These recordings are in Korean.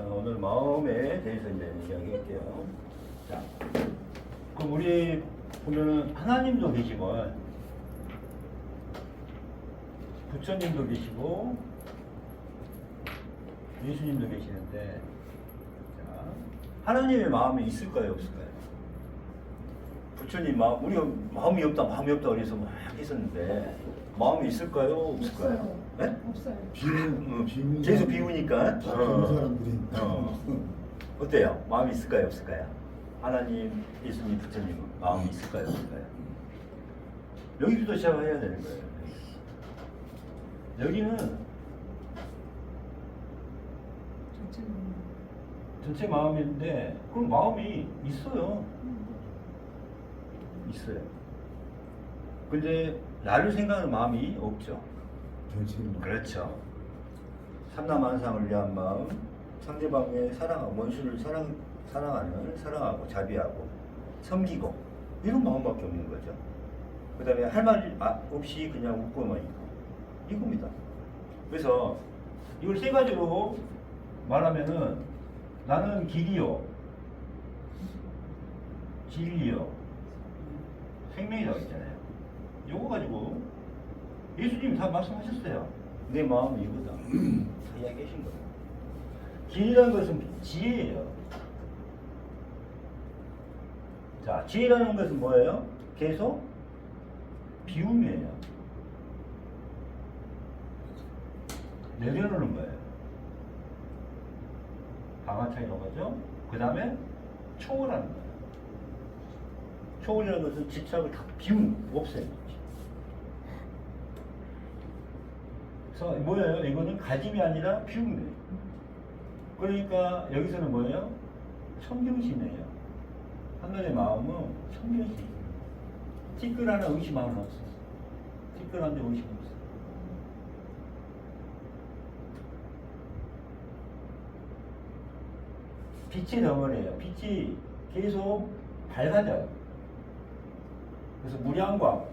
자, 오늘 마음에 대해서 이제 이야기할게요. 자, 그럼 우리 보면은 하나님도 계시고, 부처님도 계시고, 예수님도 계시는데, 자, 하나님의 마음이 있을까요, 없을까요? 부처님 마음, 우리가 마음이 없다, 마음이 없다 그래서 막 했었는데, 마음이 있을까요, 없을까요? 네? 없어요. 어, 비우는 계속 사람- 비우니까 다 비우는 사람들이 어. 어때요? 마음이 있을까요 없을까요? 하나님, 예수님, 부처님은 마음이 있을까요 없을까요? 여기부터 시작해야 되는 거예요. 여기는 전체는 전체 마음인데 그럼 마음이 있어요. 있어요. 근데 나를 생각하는 마음이 없죠. 전체는 그렇죠. 삼라만상을 위한 마음, 상대방의 사랑하고 원수를 사랑 사랑하는 사랑하고 자비하고 섬기고 이런 마음밖에 없는 거죠. 그 다음에 할 말 없이 그냥 웃고만 있고 이겁니다. 그래서 이걸 세 가지로 말하면은 나는 길이요, 진리요, 생명이라고 했잖아요. 요거 가지고 예수님이 다 말씀하셨어요. 내 마음이 이거다. 다 이야기하신 거예요. 길이라는 것은 지혜예요. 자, 지혜라는 것은 뭐예요? 계속 비움이에요. 내려놓는 거예요. 방아차이라고 하죠. 그 다음에 초월하는 거예요. 초월이라는 것은 집착을 다 비움, 없애는 거지. 그래서 뭐예요? 이거는 가짐이 아니라 비움이에요. 그러니까 여기서는 뭐예요? 청정심이에요. 하늘의 마음은 청정심. 티끌 하나 의심 하나 없었어. 티끌 한데 의심 없어. 빛이 덩어리예요. 빛이 계속 밝아져요. 그래서 무량광,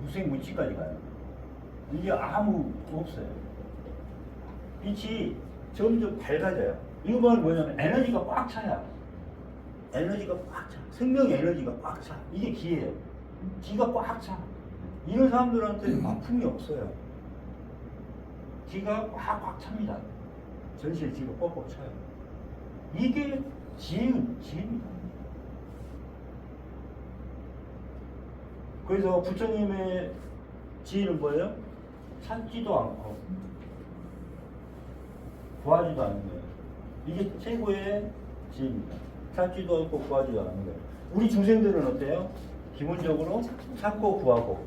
무생무치까지 가요. 이게 아무 없어요. 빛이 점점 밝아져요. 이거 뭐냐면 에너지가 꽉 차요. 에너지가 꽉 차. 생명 에너지가 꽉 차. 이게 기예요. 기가 꽉 차. 이런 사람들한테 아픔이 없어요. 기가 꽉꽉 찹니다. 전시에 기가 꽉꽉 차요. 이게 지혜, 지혜입니다. 그래서 부처님의 지혜는 뭐예요? 찾지도 않고 구하지도 않는 거예요. 이게 최고의 지혜입니다. 찾지도 않고 구하지도 않는 거예요. 우리 중생들은 어때요? 기본적으로 찾고 구하고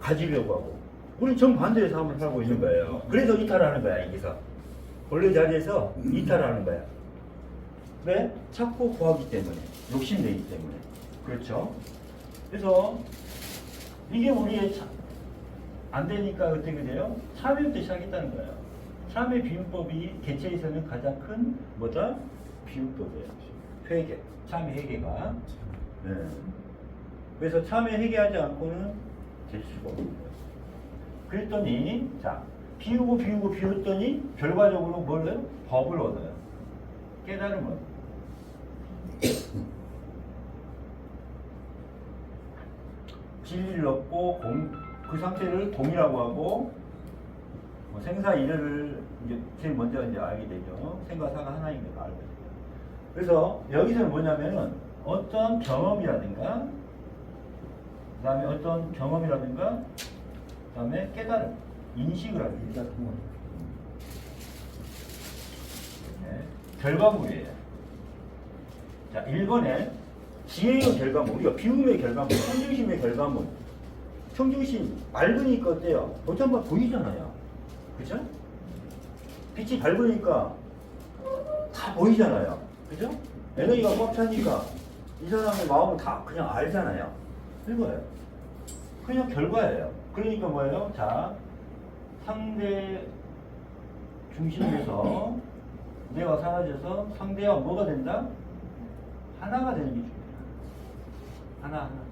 가지려고 하고 우리 정반대의 삶을 살고 있는 거예요. 그래서 이탈하는 거야, 여기서. 원래 자리에서 이탈하는 거야. 왜? 찾고 구하기 때문에. 욕심내기 때문에. 그렇죠? 그래서 이게 우리의 차- 안 되니까 어떻게 돼요? 참회부터 시작했다는 거예요. 참회 비유법이 개체에서는 가장 큰 뭐다? 비유법이에요. 회개, 참회 회개가. 네. 그래서 참회 회개하지 않고는 될 수가 없는 거예요. 그랬더니 자 비우고 비우고 비웠더니 결과적으로 뭘 해요? 법을 얻어요. 깨달음을. 진리를 얻고 공, 그 상태를 공이라고 하고 뭐 생사 이래를 이제 제일 먼저 이제 알게 되죠. 생과 사가 하나인 걸 알게 돼요. 그래서 여기서는 뭐냐면은 어떤 경험이라든가 그 다음에 어떤 경험이라든가 그 다음에 깨달음, 인식을 돼요. 일자통화. 네, 결과물이에요. 자, 1번에 지혜의 결과물, 우리가 비움의 결과물, 청중심의 결과물. 청중심 밝으니까 어때요? 보자마 보이잖아요. 그죠? 빛이 밝으니까 다 보이잖아요. 그죠? 에너지가 꽉 차니까 이 사람의 마음을 다 그냥 알잖아요. 이거예요. 그냥 결과예요. 그러니까 뭐예요? 자, 상대 중심에서 내가 사라져서 상대와 뭐가 된다? 하나가 되는 게 중요해요. 하나, 하나.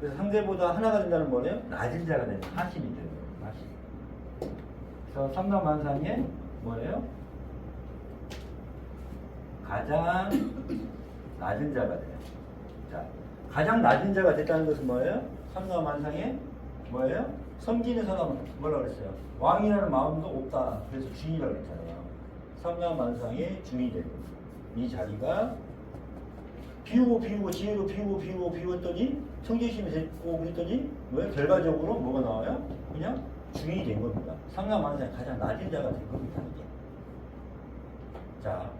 그래서 상대보다 하나가 된다는 뭐예요? 낮은 자가 되는 하심이 되는 거예요. 하심. 그래서 삼라만상의 뭐예요? 가장 낮은 자가 돼요. 자, 가장 낮은 자가 됐다는 것은 뭐예요? 삼라만상의 뭐예요? 섬기는 사람은 뭐라 그랬어요? 왕이라는 마음도 없다. 그래서 주인이라고 했잖아요. 삼라만상의 주인이 되고 이 자리가 비우고 비우고 지혜로 비우고 비우고 비웠더니 청계심이 됐고 그랬더니 왜 결과적으로 뭐가 나와요? 그냥 중이 된 겁니다. 상남만상의 가장 낮은 자가 된 겁니다. 이게. 자,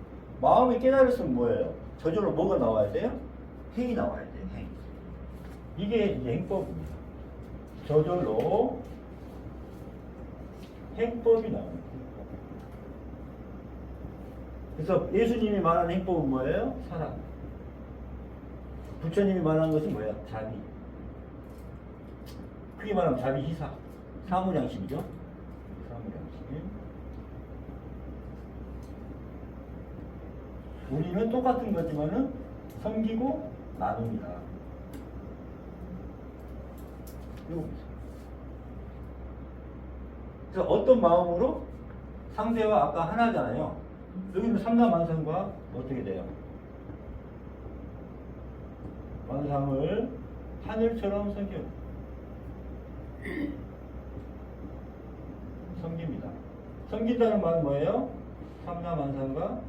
마음이 깨달았으면 뭐예요? 저절로 뭐가 나와야 돼요? 행이 나와야 돼요. 행. 이게 행법입니다. 저절로 행법이 나옵니다. 그래서 예수님이 말하는 행법은 뭐예요? 사랑. 부처님이 말하는 것은 뭐야? 자비. 크게 말하면 자비 희사. 사무량심이죠? 사무량심. 우리는 똑같은 거지만은 섬기고 나눕니다. 이겁니다. 그래서 어떤 마음으로 상대와 아까 하나잖아요. 여기는 삼라만상과 어떻게 돼요? 만상을 하늘처럼 섬겨 섬깁니다. 섬긴다는 말은 뭐예요? 삼라만상과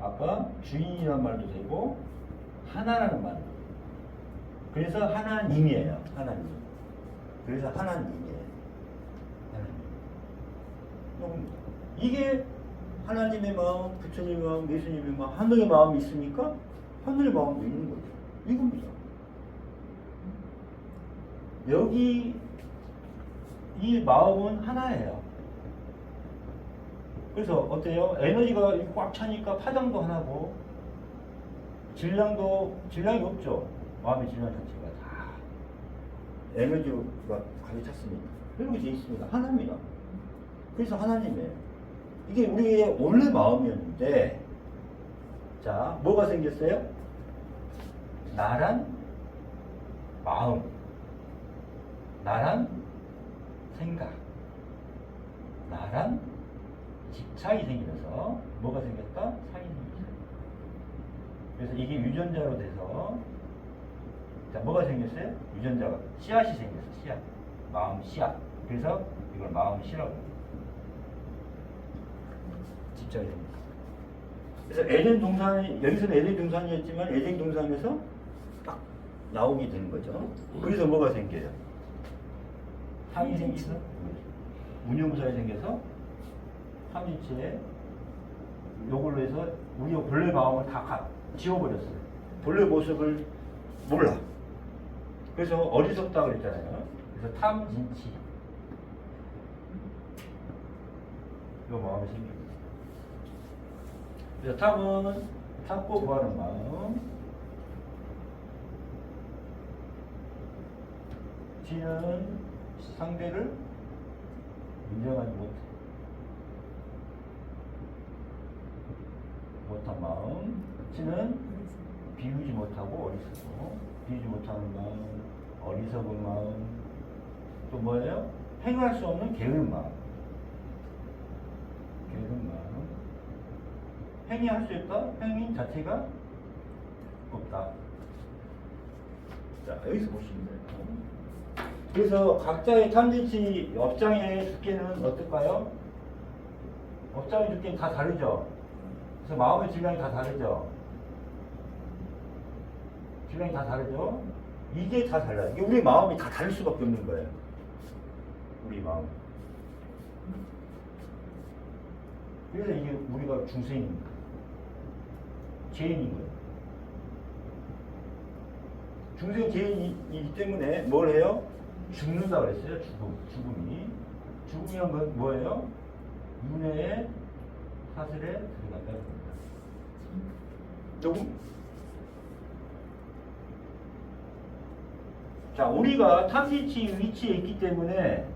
아까 주인이라는 말도 되고 하나라는 되고 그래서 하나님이에요. 하나님. 그래서 하나님이에요. 하나님. 이게 하나님의 마음, 부처님의 마음, 예수님의 마음, 하늘의 마음이 있으니까 하늘의 마음도 있는 거죠. 이겁니다. 여기 이 마음은 하나예요. 그래서 어때요? 에너지가 꽉 차니까 파장도 하나고 질량도 질량이 없죠. 마음의 질량 자체가 다 에너지가 가득 찼습니다. 이렇게 돼 있습니다. 하나입니다. 그래서 하나님이에요. 이게 우리의 원래 마음이었는데 자 뭐가 생겼어요? 나란 마음 나란 생각 나란 집착이 생겨서 뭐가 생겼다? 상이 생겼어요. 그래서 이게 유전자로 돼서 자 뭐가 생겼어요? 유전자가 씨앗이 생겼어 씨앗 마음 씨앗 그래서 이걸 마음 씨라고. 집착이 생겼어. 그래서 에덴 동산 여기서는 에덴 동산이었지만 에덴 동산에서 딱 나오게 되는 거죠. 그래서 뭐가 생겨요? 상이 생기서 운용사에 생겨서 삼일체에 요걸로 해서 우리가 본래 마음을 다 가, 지워버렸어요. 본래 모습을 몰라. 그래서 어리석다 그랬잖아요. 그래서 탐진치. 이 마음이 생깁니다. 그래서 탐은 찾고 구하는 마음. 지는 상대를 인정하지 못해. 못한 마음. 지는 비우지 못하고 어리석고, 비우지 못하는 마음, 어리석은 마음. 또 뭐예요? 행할 수 없는 게으른 마음. 게으른 마음. 행위할 수 있다? 행위 자체가 없다. 자, 여기서 보시면 돼요. 그래서 각자의 탐진치 업장의 두께는 어떨까요? 업장의 두께는 다 다르죠? 그래서 마음의 질량이 다 다르죠? 질량이 다 다르죠? 이게 다 달라요. 이게 우리 마음이 다 다를 수밖에 없는 거예요. 우리 마음. 그래서 이게 우리가 중생입니다. 죄인인 거예요. 중생 죄인이기 때문에 뭘 해요? 죽는다 그랬어요. 죽음, 죽음이. 죽음이란 건 뭐예요? 윤회의 사슬에 들어간다는 겁니다. 조금. 자, 우리가 탐진치 위치에 있기 때문에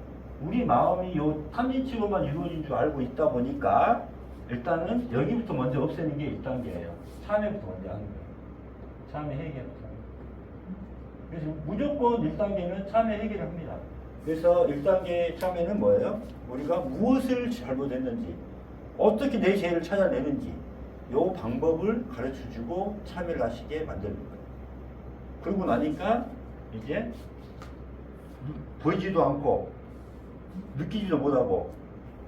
우리 마음이 요 탐진치로만 이루어진 줄 알고 있다 보니까 일단은 여기부터 먼저 없애는 게 1단계예요. 참회부터 먼저 하는 거예요. 참회 해결부터. 그래서 무조건 1단계는 참회 해결을 합니다. 그래서 1단계 참여는 뭐예요? 우리가 무엇을 잘못했는지, 어떻게 내 죄를 찾아내는지, 요 방법을 가르쳐 주고 참여를 하시게 만드는 거예요. 그러고 나니까 이제 보이지도 않고, 느끼지도 못하고,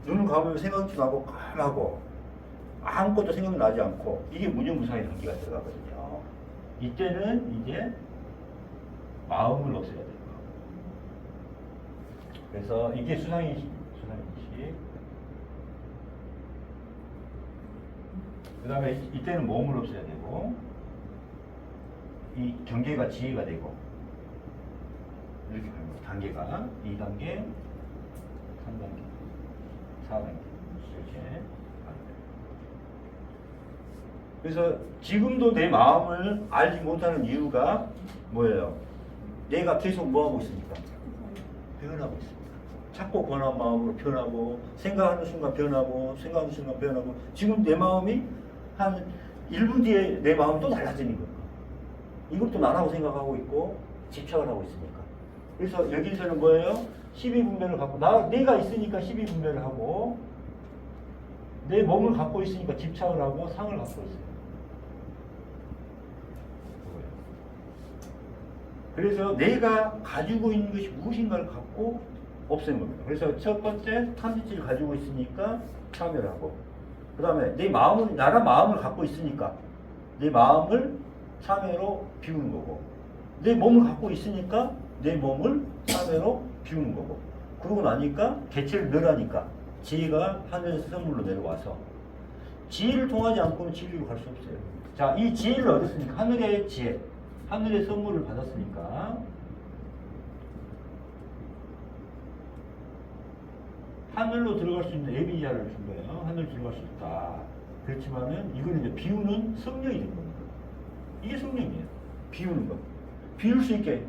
눈을 감으면 생각지도 않고, 까하고, 아무것도 생각나지 않고, 이게 무념무상의 단계가 들어가거든요. 이때는 이제 마음을 없애야 돼요. 그래서 이게 수상인식, 수상인식. 그 다음에 이때는 몸을 없애야 되고, 이 경계가 지혜가 되고, 이렇게 가는 거예요. 단계가 2단계, 3단계, 4단계, 이렇게. 그래서 지금도 내 마음을 알지 못하는 이유가 뭐예요? 내가 계속 뭐하고 있으니까? 변하고 있습니다. 자꾸 변한 마음으로 변하고 생각하는 순간 변하고 생각하는 순간 변하고 지금 내 마음이 한 1분 뒤에 내 마음이 또 달라지는 거예요. 이것도 나라고 생각하고 있고 집착을 하고 있으니까. 그래서 여기서는 뭐예요? 12분별을 갖고 나 내가 있으니까 12분별을 하고 내 몸을 갖고 있으니까 집착을 하고 상을 갖고 있어요. 그래서 내가 가지고 있는 것이 무엇인가를 갖고 없애는 겁니다. 그래서 첫 번째 탐지치를 가지고 있으니까 참여를 하고 그 다음에 내 마음은 나라 마음을 갖고 있으니까 내 마음을 참여로 비우는 거고 내 몸을 갖고 있으니까 내 몸을 참여로 비우는 거고 그러고 나니까 개체를 늘하니까 지혜가 하늘에서 선물로 내려와서 지혜를 통하지 않고는 진리로 갈 수 없어요. 자, 이 지혜를 얻었으니까 하늘의 지혜, 하늘의 선물을 받았으니까 하늘로 들어갈 수 있는 예비자를 준 거예요. 하늘 들어갈 수 있다. 그렇지만은 이거는 이제 비우는 성령이 된 겁니다. 이게 성령이에요. 비우는 거. 비울 수 있게.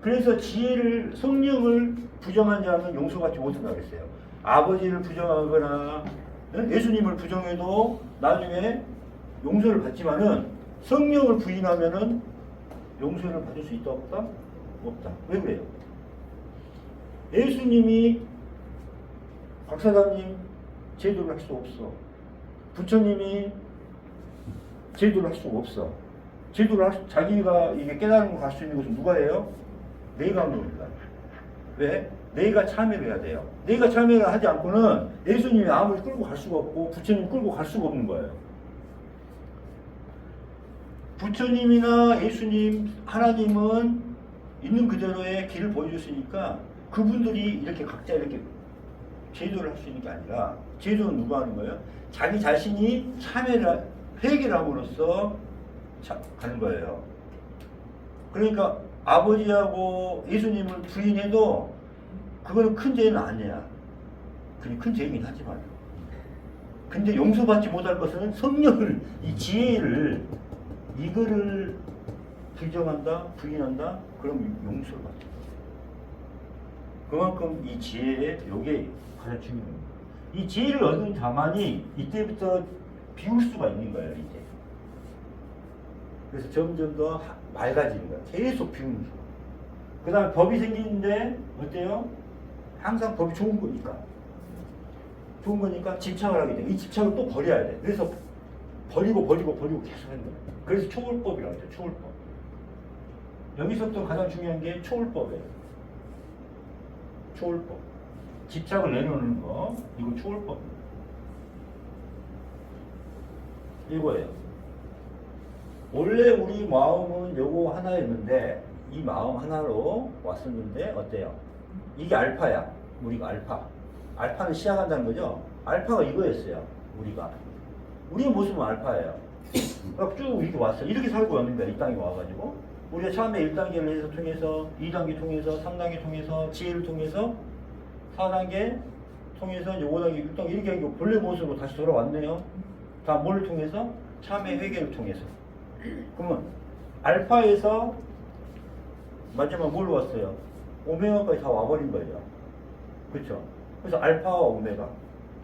그래서 지혜를 성령을 부정한 자는 용서받지 못한다 그랬어요. 아버지를 부정하거나 응? 예수님을 부정해도 나중에 용서를 받지만은 성령을 부인하면은 용서를 받을 수 있다 없다? 없다. 왜 그래요? 예수님이 박사장님 제도를 할 수 없어. 부처님이 제도를 할 수가 없어. 제도를 할 수, 자기가 이게 깨달은 걸갈수 있는 것은 누가 해요? 내가 하는 겁니다. 왜? 내가 참여를 해야 돼요. 내가 참여를 하지 않고는 예수님이 아무리 끌고 갈 수가 없고 부처님 끌고 갈 수가 없는 거예요. 부처님이나 예수님, 하나님은 있는 그대로의 길을 보여줬으니까 그분들이 이렇게 각자 이렇게 제도를 할 수 있는 게 아니라 제도는 누가 하는 거예요? 자기 자신이 참여를 회개를 함으로써 자- 가는 거예요. 그러니까 아버지하고 예수님을 부인해도 그거는 큰 죄는 아니야. 큰 죄이긴 하지만. 근데 용서받지 못할 것은 성령을, 이 지혜를, 이거를 부정한다, 부인한다, 그럼 용서를 받죠. 그만큼 이 지혜의 요게 가장 중요한 겁니다. 이 지혜를 얻은 자만이 이때부터 비울 수가 있는 거예요, 이제. 그래서 점점 더 하- 맑아지는 거야. 계속 비우는 거. 그 다음에 법이 생기는데, 어때요? 항상 법이 좋은 거니까. 좋은 거니까 집착을 하게 돼. 이 집착을 또 버려야 돼. 그래서 버리고 버리고 버리고 계속 하는 거야. 그래서 초월법이라고 하죠, 초월법. 여기서부터 가장 중요한 게 초월법이에요. 초월법. 집착을 내려놓는 거, 이거 초월법. 이거예요. 원래 우리 마음은 요거 하나였는데, 이 마음 하나로 왔었는데, 어때요? 이게 알파야. 우리가 알파. 알파는 시작한다는 거죠? 알파가 이거였어요. 우리가. 우리의 모습은 알파예요. 그러니까 쭉 이렇게 왔어요. 이렇게 살고 왔는 거야. 이 땅에 와가지고. 우리가 처음에 1단계를 해서 통해서, 2단계 통해서, 3단계 통해서, 지혜를 통해서, 4단계 통해서, 이제 5단계, 6단계 이렇게 하고 본래 모습으로 다시 돌아왔네요. 다 뭘 통해서? 참회 회개를 통해서. 그러면 알파에서 마지막 뭘로 왔어요? 오메가까지 다 와버린 거예요. 그렇죠? 그래서 알파와 오메가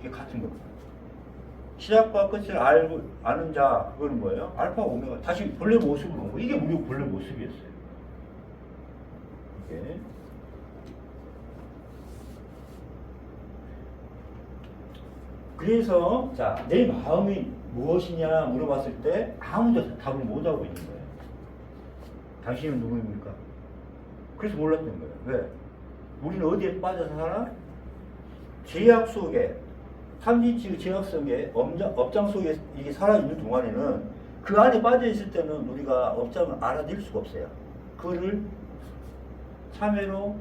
이게 같은 겁니다. 시작과 끝을 알고 아는 자 그거는 뭐예요? 알파 오메가 다시 본래 모습으로 온 거. 이게 무역 본래 모습이었어요. 이게 그래서 자 내 마음이 무엇이냐 물어봤을 때 아무도 답을 못 하고 있는 거예요. 당신은 누구입니까? 그래서 몰랐던 거예요. 왜? 우리는 어디에 빠져서 살아? 제약 속에 삼진치 제약 속에 업장, 업장 속에 이게 살아있는 동안에는 그 안에 빠져 있을 때는 우리가 업장을 알아낼 수가 없어요. 그거를 참회로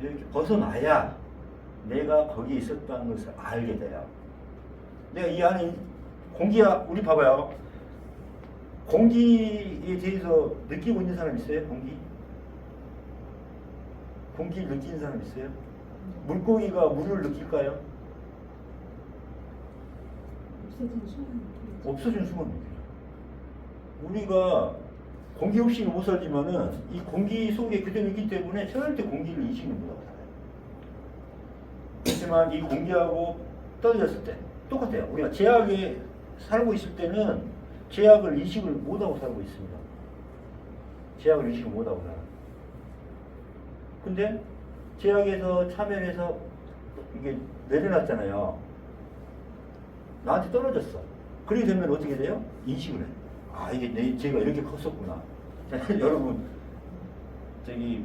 이렇게 벗어나야 내가 거기에 있었다는 것을 알게 돼요. 내가 이 안에 공기야, 우리 봐봐요. 공기에 대해서 느끼고 있는 사람 있어요? 공기? 공기를 느끼는 사람 있어요? 물고기가 물을 느낄까요? 없어진 순간. 없어진 순간 느껴요. 우리가 공기 없이는 못 살지만은 이 공기 속에 그대로 있기 때문에 절대 공기를 인식을 못하고 살아요. 하지만 이 공기하고 떨어졌을 때 똑같아요. 우리가 제약에 살고 있을 때는 제약을 인식을 못하고 살고 있습니다. 제약을 인식을 못하고 살아요. 근데 제약에서 참여해서 이게 내려놨잖아요. 나한테 떨어졌어. 그렇게 되면 어떻게 돼요? 인식을 해. 아, 이게 내, 제가 이렇게 컸었구나. 자, 여러분, 저기,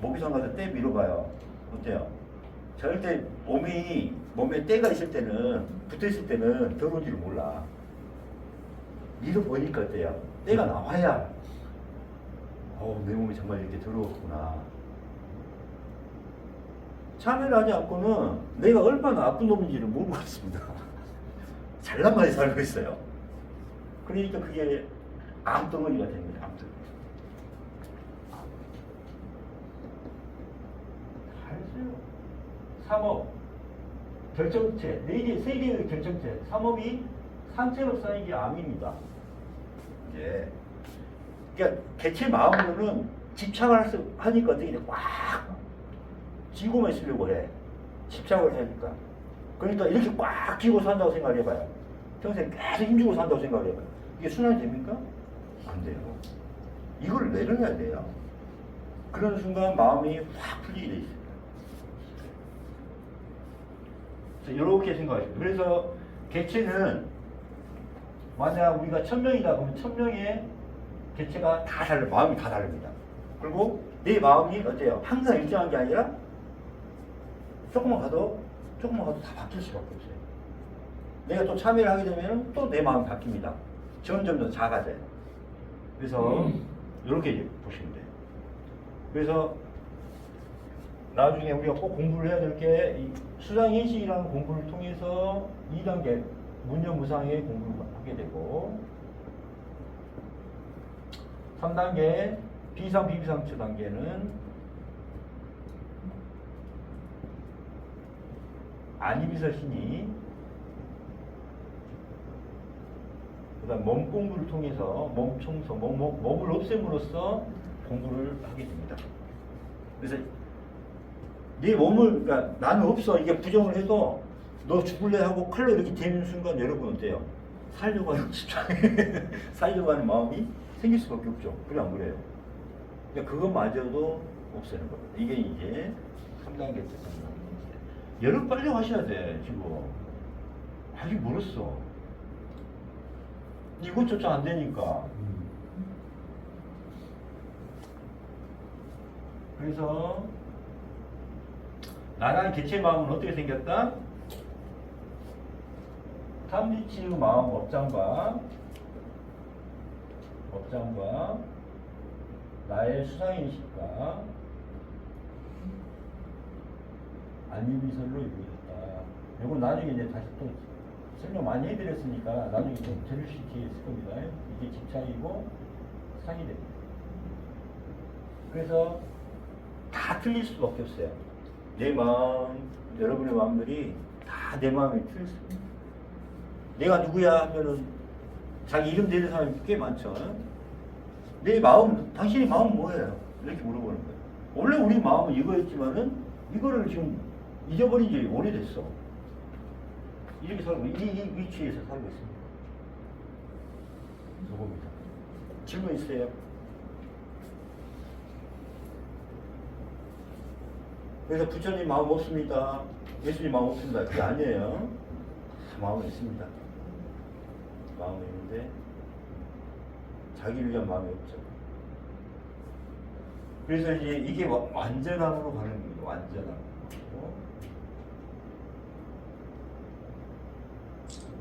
모기상 가서 때 밀어봐요. 어때요? 절대 몸이, 몸에 때가 있을 때는, 붙어 있을 때는 더러운지를 몰라. 밀어보니까 어때요? 때가 나와야, 어, 내 몸이 정말 이렇게 더러웠구나. 참여를 하지 않고는 내가 얼마나 아픈 놈인지를 모르고 있습니다. 잘난 말이 살고 있어요. 그러니까 그게 암덩어리가 됩니다. 암덩어리. 알죠. 삼업 결정체 네 개, 세 개의 결정체. 삼업이 상체로 쌓인 게 암입니다. 예. 그러니까 개체 마음으로는 집착을 하니까 어떻게 돼? 꽉 쥐고만 있으려고 해. 집착을 하니까. 그러니까 이렇게 꽉 쥐고 산다고 생각해봐요. 평생 계속 힘주고 산다고 생각해봐요. 이게 순환이 됩니까? 안 돼요. 이걸 내려놔야 돼요. 그런 순간 마음이 확 풀리게 돼 있습니다. 이렇게 생각하시고 그래서 개체는 만약 우리가 천 명이다 그러면 천 명의 개체가 다 달라 마음이 다 다릅니다. 그리고 내 마음이 어때요? 항상 일정한 게 아니라 조금만 가도 조금만 가도 다 바뀔 수밖에 없어요. 내가 또 참여를 하게 되면 또 내 마음이 바뀝니다. 점점 더 작아져요. 그래서 이렇게 이제 보시면 돼요. 그래서 나중에 우리가 꼭 공부를 해야 될 게 수상인식이라는 공부를 통해서 2단계 문념무상의 공부를 하게 되고 3단계 비상 비비상처 단계는 안입에서 신이 그다음 몸 공부를 통해서 몸 청소, 몸, 몸, 몸을 없앰으로써 공부를 하게 됩니다. 그래서 네 몸을 그러니까 나는 없어 이게 부정을 해도 너 죽을래 하고 칼로 이렇게 대는 순간 여러분 어때요? 살려고 하는 집착 살려고 하는 마음이 생길 수밖에 없죠. 그래 안 그래요? 그러니까 그것마저도 없애는 겁니다. 이게 이제 3단계 때 3단계. 여러분 빨리 하셔야 돼 지금 아직 멀었어. 이것조차 안 되니까. 음. 그래서 나라는 개체 마음은 어떻게 생겼다? 탐리치의 마음 업장과 업장과 나의 수상인식과 안유미설로 이루어졌다. 이건 나중에 이제 다시 또 설명 많이 해드렸으니까 나중에 좀 들을 수 있게 있을 겁니다. 이게 집착이고 상이 됩니다. 그래서 다 틀릴 수밖에 없어요. 내 마음, 여러분의 마음들이 다 내 마음이 틀릴 수 있어요. 내가 누구야 하면은 자기 이름 되는 사람이 꽤 많죠. 내 마음, 당신의 마음은 뭐예요? 이렇게 물어보는 거예요. 원래 우리 마음은 이거였지만은 이거를 지금 잊어버린 지 오래됐어. 이렇게 살고, 이, 이 위치에서 살고 있습니다. 요겁니다. 질문 있어요? 그래서 부처님 마음 없습니다. 예수님 마음 없습니다. 그게 아니에요. 마음은 있습니다. 마음은 있는데 자기를 위한 마음이 없죠. 그래서 이제 이게 와- 완전함으로 가는 겁니다. 완전함.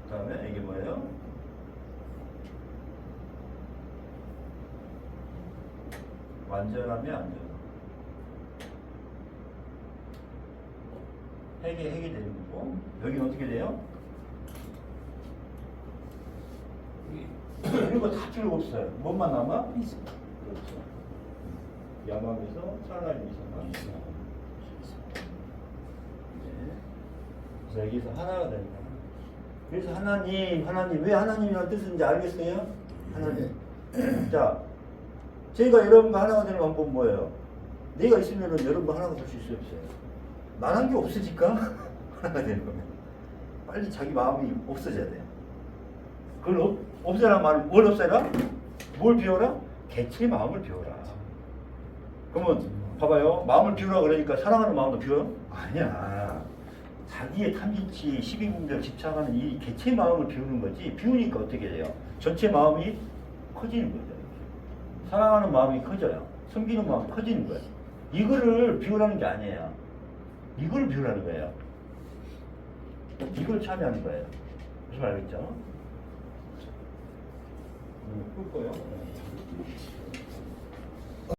그 다음에 이게 뭐예요? 완전함이 안전함. 핵이 핵이 되는 거고 여기는 어떻게 돼요? 이런 거 다 필요 없어요. 뭐만 남아? 미소. 그렇죠. 야망에서 찰나의 미소만. 네. 그래서 여기서 하나가 됩니다. 그래서 하나님, 하나님, 왜 하나님이라는 뜻인지 알겠어요? 하나님. 자, 저희가 여러분과 하나가 되는 방법은 뭐예요? 내가 있으면 여러분과 하나가 될 수 있어요, 없어요? 나란 게 없으니까 하나가 되는 거면. 빨리 자기 마음이 없어져야 돼요. 그걸 없, 없애라 말은 뭘 없애라? 뭘 비워라? 개체의 마음을 비워라. 그러면 봐봐요. 마음을 비우라 그러니까 사랑하는 마음도 비워요? 아니야. 자기의 탐진치, 시민분들 집착하는 이 개체의 마음을 비우는 거지. 비우니까 어떻게 돼요? 전체 마음이 커지는 거죠. 사랑하는 마음이 커져요. 섬기는 마음이 커지는 거예요. 이거를 비우라는 게 아니에요. 이걸 비우라는 거예요. 이걸 참여하는 거예요. 무슨 말 알겠죠? 음, 끌 거예요.